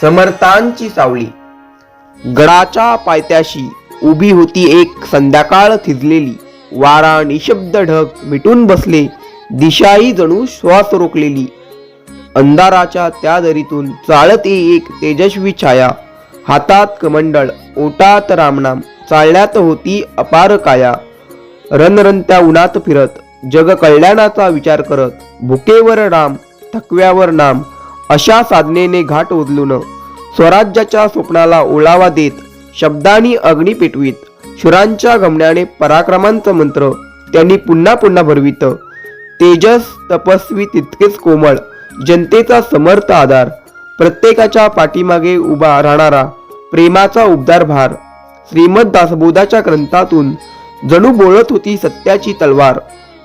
समर्थांची सावली. गडाच्या पायथ्याशी उभी होती एक संध्याकाळ थिजलेली. वारा निशब्द ढग मिटून बसले. दिशाही जणू श्वास रोखलेली. अंधाराच्या त्या दरीतून चालत ये एक तेजस्वी छाया. हातात कमंडळ ओटात रामनाम चालण्यात होती अपार काया. रणरणत्या उन्हात फिरत जग कल्याणाचा विचार करत भुकेवर राम थकव्यावर नाम अशा साधनेने घाट ओदलून स्वराज्याच्या स्वप्नाला ओळावा देत शब्दांनी अग्नी पेटवीत शुरांच्या गमण्याने पराक्रमांचं मंत्र त्यांनी पुन्हा पुन्हा भरवित. तेजस तपस्वी तितकेच कोमळ जनतेचा समर्थ आधार प्रत्येकाच्या पाठीमागे उभा राहणारा प्रेमाचा उबदार भार. श्रीमद दासबोधाच्या ग्रंथातून जणू बोलत होती सत्याची तलवार.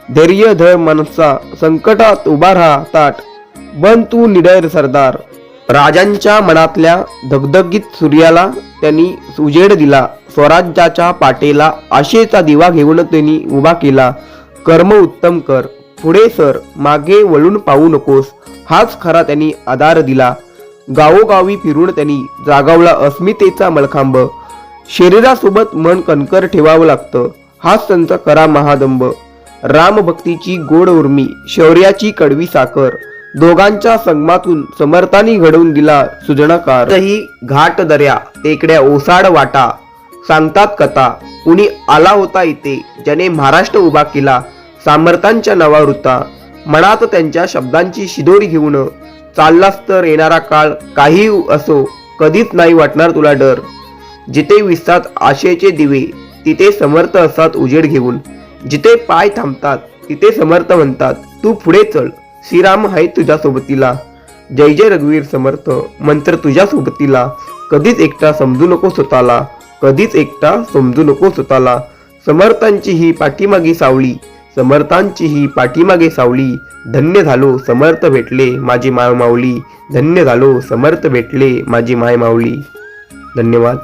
धैर्य धर मनसा संकटात उभा राहा ताट. बन तू निडर सरदार. राजांच्या मनातल्या धगधगीत सूर्याला त्यांनी उजेड दिला. स्वराज्याच्या पाटेला आशेचा दिवा घेऊन त्यांनी उभा केला. कर्म उत्तम कर. पुढे सर मागे वळून पाहू नकोस. हाच खरा त्यांनी आधार दिला. गावोगावी फिरून त्यांनी जागावला अस्मितेचा मलखांब. शरीरासोबत मन कणकर ठेवावं लागतं. हाच त्यांचा करा महादंब. रामभक्तीची गोड उर्मी शौर्याची कडवी साखर. दोघांच्या संगमातून समर्थानी घडवून दिला सुजनाकार. ही घाट दर्या टेकड्या ओसाड वाटा सांगतात कथा कुणी आला होता इथे ज्याने महाराष्ट्र उभा केला सामर्थांच्या नवावृत्ता मनात त्यांच्या शब्दांची शिदोरी घेऊन चाललास तर येणारा काळ काही असो कधीच नाही वाटणार तुला डर. जिथे विसतात आशेचे दिवे तिथे समर्थ असतात उजेड घेऊन. जिथे पाय थांबतात तिथे समर्थ म्हणतात तू पुढे चल. श्रीराम हाय तुझ्या सोबतीला जय जय रघुवीर समर्थ मंत्र तुझ्या सोबतीला कधीच एकटा समजू नको स्वतःला कधीच एकटा समजू नको स्वतःला. समर्थांची ही पाठीमागे सावली समर्थांची ही पाठीमागे सावली. धन्य झालो समर्थ भेटले माझी माय माऊली धन्य झालो समर्थ भेटले माझी माय माऊली धन्यवाद.